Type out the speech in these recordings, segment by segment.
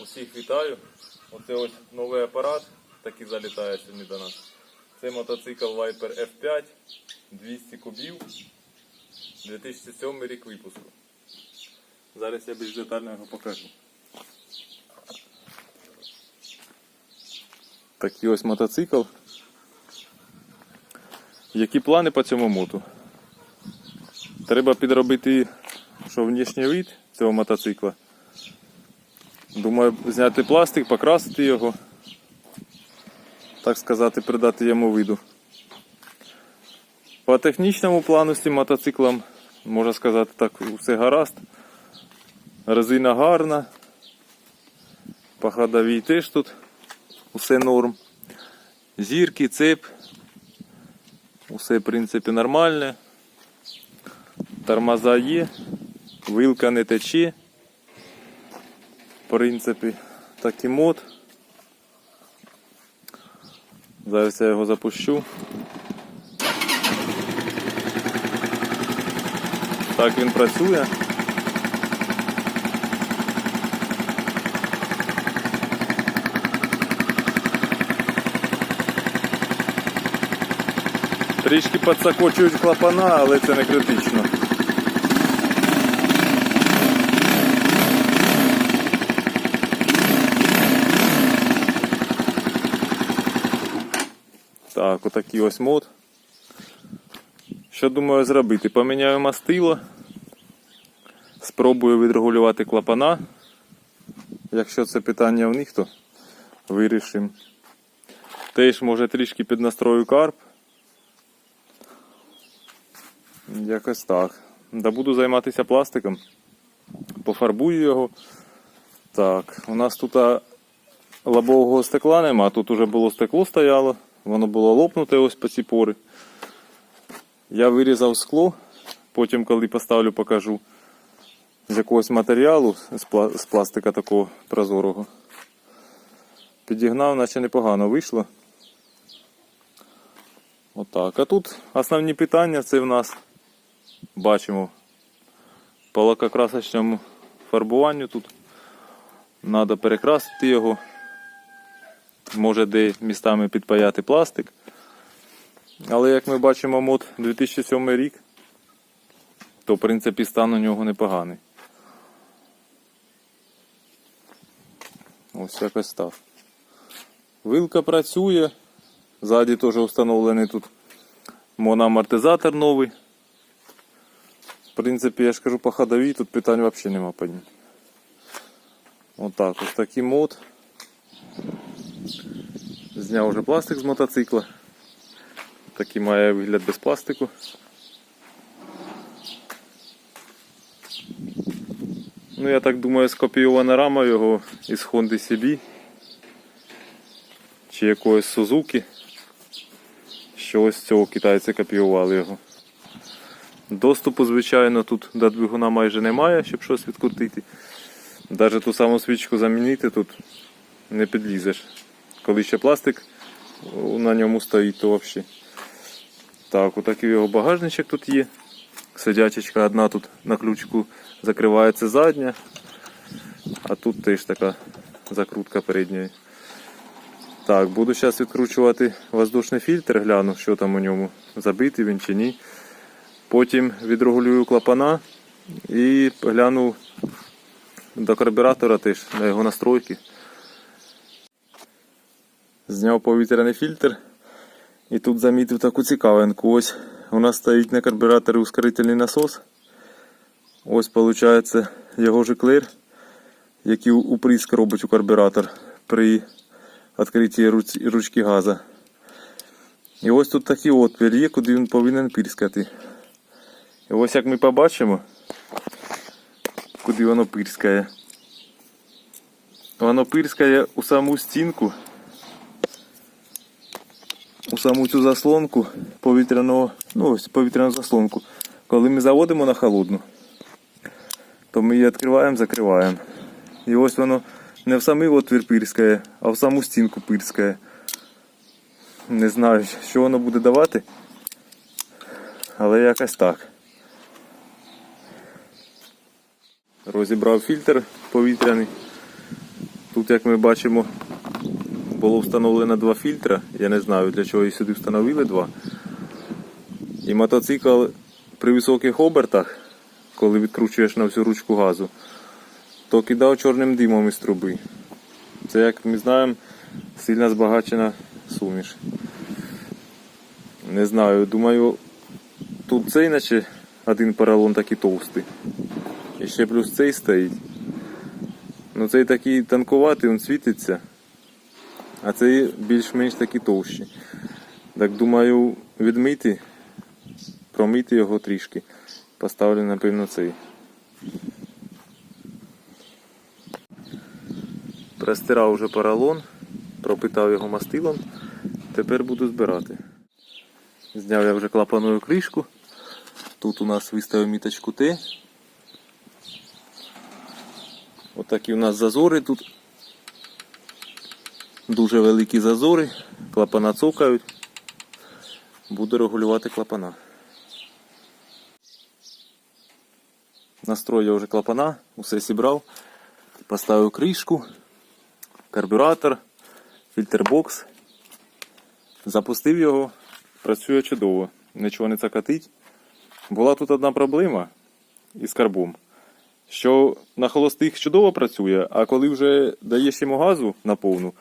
Усіх вітаю. Оце ось новий апарат, такий залітає сьогодні до нас. Це мотоцикл Viper F5, 200 кубів, 2007 рік випуску. Зараз я більш детально його покажу. Такий ось мотоцикл. Які плани по цьому моту? Треба підробити що внішній вид цього мотоцикла. Думаю, зняти пластик, покрасити його, так сказати, придати йому виду. По технічному плану з цим мотоциклом, можна сказати, так, все гаразд. Резина гарна. По ходовій теж тут усе норм. Зірки, цеп. Усе, в принципі, нормальне. Тормоза є, вилка не тече. Принципі, так і мод. Зараз я його запущу. Так він працює. Трішки підсакочують клапана, але це не критично. Так, отакий ось мод. Що думаю зробити? Поміняю мастило. Спробую відрегулювати клапана. Якщо це питання в них, то вирішимо. Теж може трішки піднастрою карп. Якось так. Да буду займатися пластиком. Пофарбую його. Так, у нас тут лобового стекла нема, тут уже було стекло стояло, воно було лопнуте ось по ці пори. Я вирізав скло, потім, коли поставлю, покажу з якогось матеріалу, з пластика такого прозорого. Підігнав, наче непогано вийшло. Отак. А тут основні питання це в нас бачимо по лакокрасочному фарбуванню тут. Треба перекрасити його. Може де містами підпаяти пластик. Але як ми бачимо мод 2007 рік, то в принципі стан у нього непоганий. Ось якось так. Вилка працює. Ззаді теж встановлений тут моноамортизатор новий. В принципі, я ж кажу по ходовій, тут питань взагалі нема по ній. Отак, ось такий мод. Зняв вже пластик з мотоцикла. Такий має вигляд без пластику. Ну, я так думаю, скопійована рама його із Honda CB чи якогось Suzuki. Ось цього китайці копіювали його. Доступу, звичайно, тут до двигуна майже немає, щоб щось відкрутити. Навіть ту саму свічку замінити тут не підлізеш. Коли ще пластик на ньому стоїть, то взагалі. Так, отакий його багажничок тут є. Сидячечка одна тут на ключку закривається задня, а тут теж така закрутка передньої. Так, буду зараз відкручувати воздушний фільтр, гляну, що там у ньому, забитий він чи ні. Потім відрегулюю клапана і гляну до карбюратора теж на його настройки. Зняв повітряний фільтр і тут замітив таку цікавинку. Ось у нас стоїть на карбюраторі ускорительний насос. Ось виходить його же клир, який уприск робить у карбюратор при відкритті ручки газа. І ось тут такий отвір є, куди він повинен пірскати. І ось як ми побачимо, куди воно пирскає. Воно пирскає у саму стінку, у саму цю заслонку повітряного, ну ось повітряну заслонку. Коли ми заводимо на холодну, то ми її відкриваємо, закриваємо. І ось воно не в самий отвір пирскає, а в саму стінку пирскає. Не знаю, що воно буде давати, але якось так. Розібрав фільтр повітряний. Тут, як ми бачимо, було встановлено два фільтри. Я не знаю, для чого їх сюди встановили два. І мотоцикл при високих обертах, коли відкручуєш на всю ручку газу, то кидав чорним димом із труби. Це, як ми знаємо, сильно збагачена суміш. Не знаю, думаю, тут цей наче один поролон такий товстий. І ще плюс цей стоїть. Ну цей такий тонкуватий, він світиться, а цей більш-менш такий товщий. Так думаю, відмити, промити його трішки. Поставлю, напевно, цей. Простирав уже поролон, пропитав його мастилом. Тепер буду збирати. Зняв я вже клапаную кришку. Тут у нас виставив міточку Т. Отакі у нас зазори тут. Дуже великі зазори. Клапана цокають. Буду регулювати клапана. Настроїв вже клапана, усе зібрав. Поставив кришку, карбюратор, фільтрбокс. Запустив його, працює чудово, нічого не цакатить. Була тут одна проблема із карбом, що на холостих чудово працює, а коли вже даєш йому газу на повну,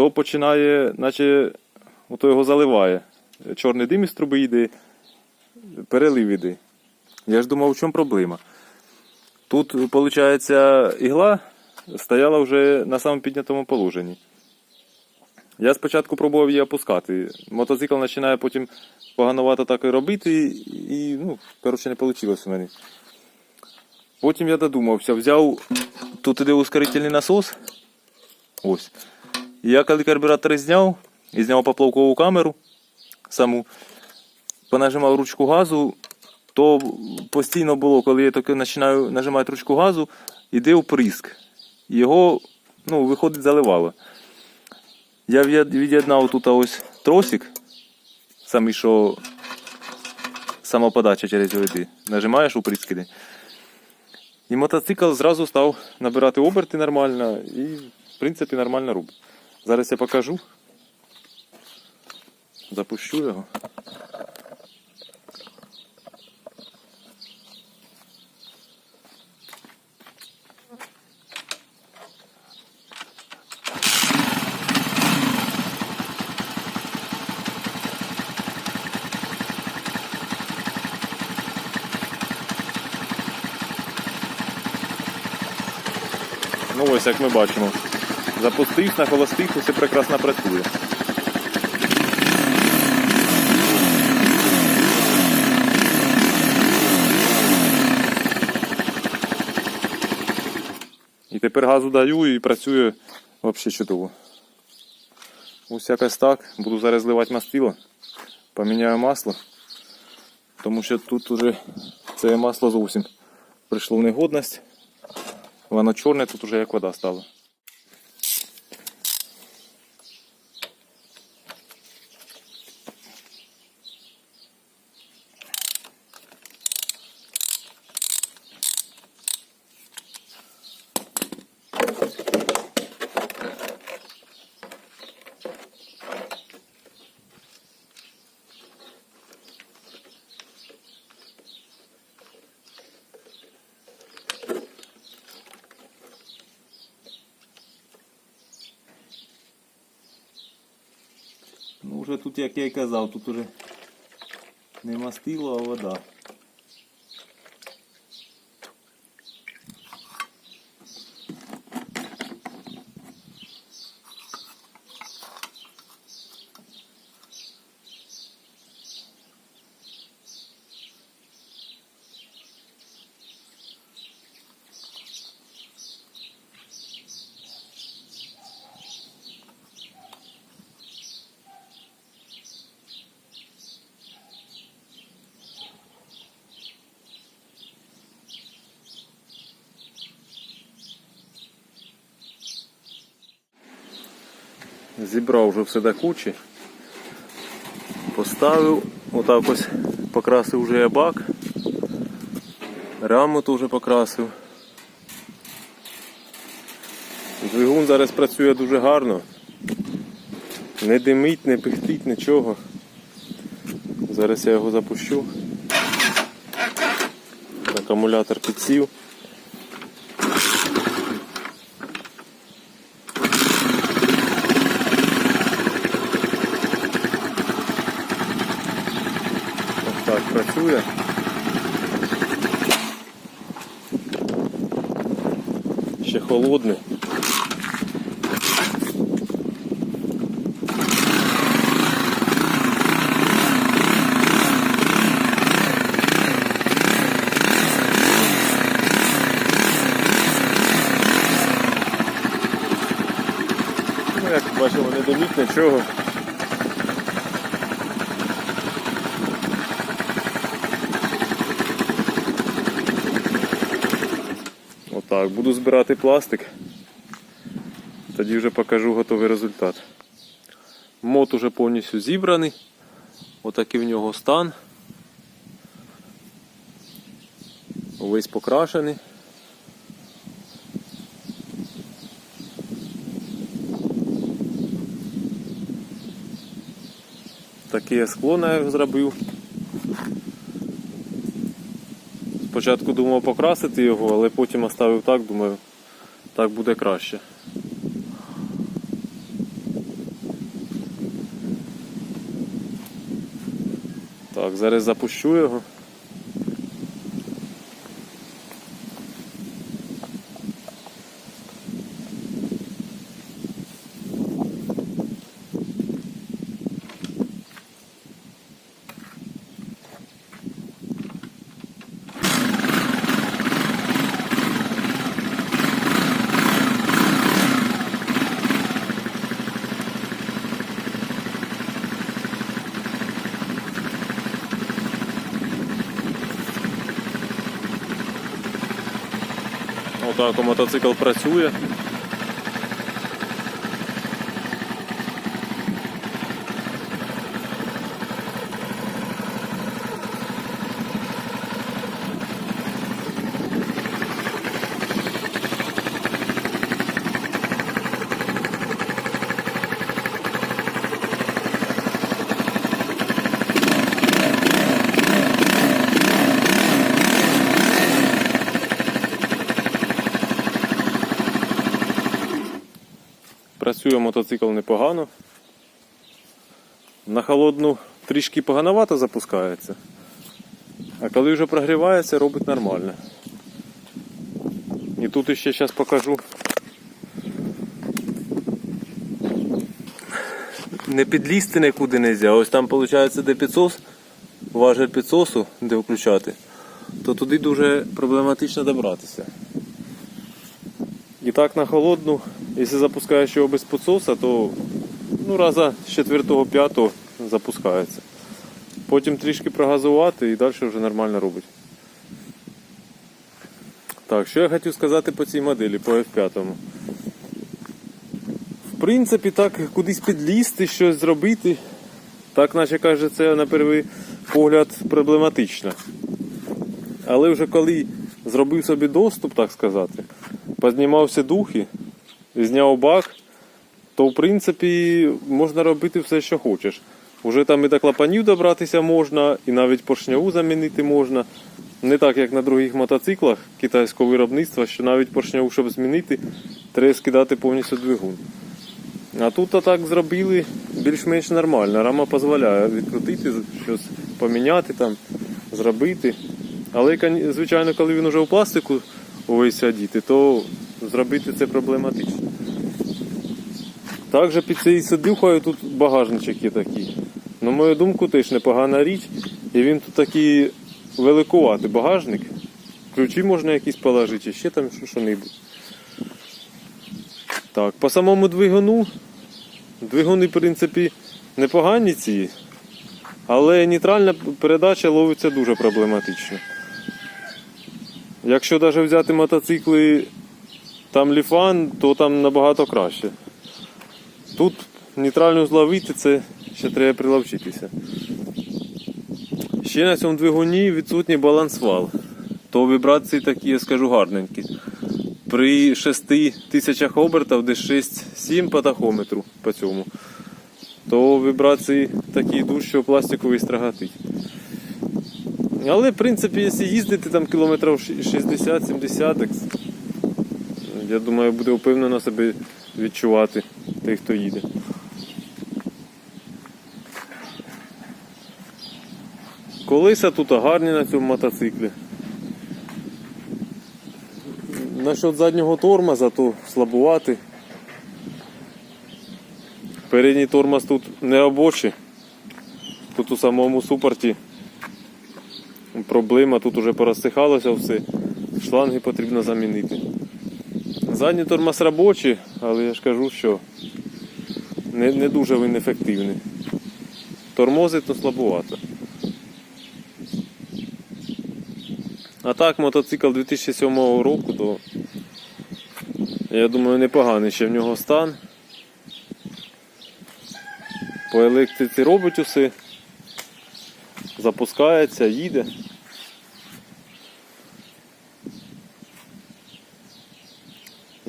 то починає, наче ото його заливає. Чорний дим із труби йде, перелив іде. Я ж думав, в чому проблема. Тут, виходить, ігла стояла вже на самому піднятому положенні. Я спочатку пробував її опускати. Мотоцикл починає потім поганувато так і робити, і, ну, коротше, не вийшло в мене. Потім я додумався, взяв тут іде ускорительний насос. Ось. Я коли карбюратор зняв, і зняв поплавкову камеру саму, понажимав ручку газу, то постійно було, коли я таки починаю нажимати ручку газу, іде вприск. Його ну, виходить заливало. Я від'єднав тут ось тросик, самий що самоподача через його Нажимаєш у прискіди. І мотоцикл зразу став набирати оберти нормально і, в принципі, нормально робить. Зараз я покажу. Запущу його. Ну ось як ми бачимо. Запустив на холостих, усе прекрасно працює. І тепер газу даю і працює взагалі чудово. Ось якось так. Буду зараз зливати мастило. Поміняю масло. Тому що тут уже це масло зовсім прийшло в негодність. Воно чорне, тут уже як вода стала. Ну вже тут, як я і казав, тут уже не мастило, а вода. Зібрав вже все до кучі. Поставив, отак ось покрасив вже я бак. Раму теж покрасив. Двигун зараз працює дуже гарно. Не димить, не пихтить, нічого. Зараз я його запущу. Акумулятор підсів. Ось так працює. Ще холодний. Ну, як бачимо, не доміть нічого. Отак, буду збирати пластик. Тоді вже покажу готовий результат. Мот уже повністю зібраний. Отакий в нього стан. Увесь покрашений. Таке скло на його зробив. Спочатку думав покрасити його, але потім оставив так, думаю, так буде краще. Так, зараз запущу його. Отак мотоцикл працює. Працює мотоцикл непогано. На холодну трішки погановато запускається. А коли вже прогрівається, робить нормально. І тут ще зараз покажу. Не підлізти нікуди не можна. Ось там виходить, де підсос, важель підсосу, де включати, то туди дуже проблематично добратися. І так на холодну, якщо запускаєш його без підсоса, то ну, раза з 4-5 запускається. Потім трішки прогазувати і далі вже нормально робить. Так, що я хотів сказати по цій моделі, по F5. В принципі, так кудись підлізти, щось зробити, так наче каже, це на перший погляд проблематично. Але вже коли зробив собі доступ, так сказати, познімався духи, зняв бак, то в принципі можна робити все, що хочеш. Уже там і до клапанів добратися можна, і навіть поршняву замінити можна. Не так, як на других мотоциклах китайського виробництва, що навіть поршняву, щоб змінити, треба скидати повністю двигун. А тут так зробили більш-менш нормально. Рама дозволяє відкрутити, щось поміняти там, зробити. Але, звичайно, коли він вже у пластику увесь одіти, то зробити це проблематично. Також під цією сидюхою тут багажничок є такий. На мою думку, теж непогана річ. І він тут такий великуватий багажник. Ключі можна якісь положити, ще там що-небудь. Так, по самому двигуну. Двигуни, в принципі, непогані ці, але нейтральна передача ловиться дуже проблематично. Якщо навіть взяти мотоцикли там ліфан, то там набагато краще. Тут нейтральну зловити це ще треба приловчитися. Ще на цьому двигуні відсутній балансвал. То вібрації такі, я скажу, гарненькі. при 6 тисячах обертів десь 6-7 по тахометру по цьому, то вібрації такі йдуть, що пластиковий страгатить. Але, в принципі, якщо їздити там кілометрів 60-70, так я думаю, буде впевнено себе відчувати той, хто їде. Колеса тут гарні на цьому мотоциклі. Насчет заднього тормоза, то слабувати. Передній тормоз тут не робочий. Тут у самому супорті проблема, тут уже порозсихалося все. Шланги потрібно замінити. Задній тормоз робочий, але я ж кажу, що не, не дуже він ефективний. Тормозить, то слабувато. А так, мотоцикл 2007 року, то я думаю непоганий ще в нього стан. По електриці робить усе. Запускається, їде.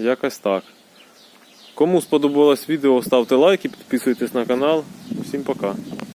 Якось так. Кому сподобалось відео, ставте лайки, підписуйтесь на канал. Всім пока.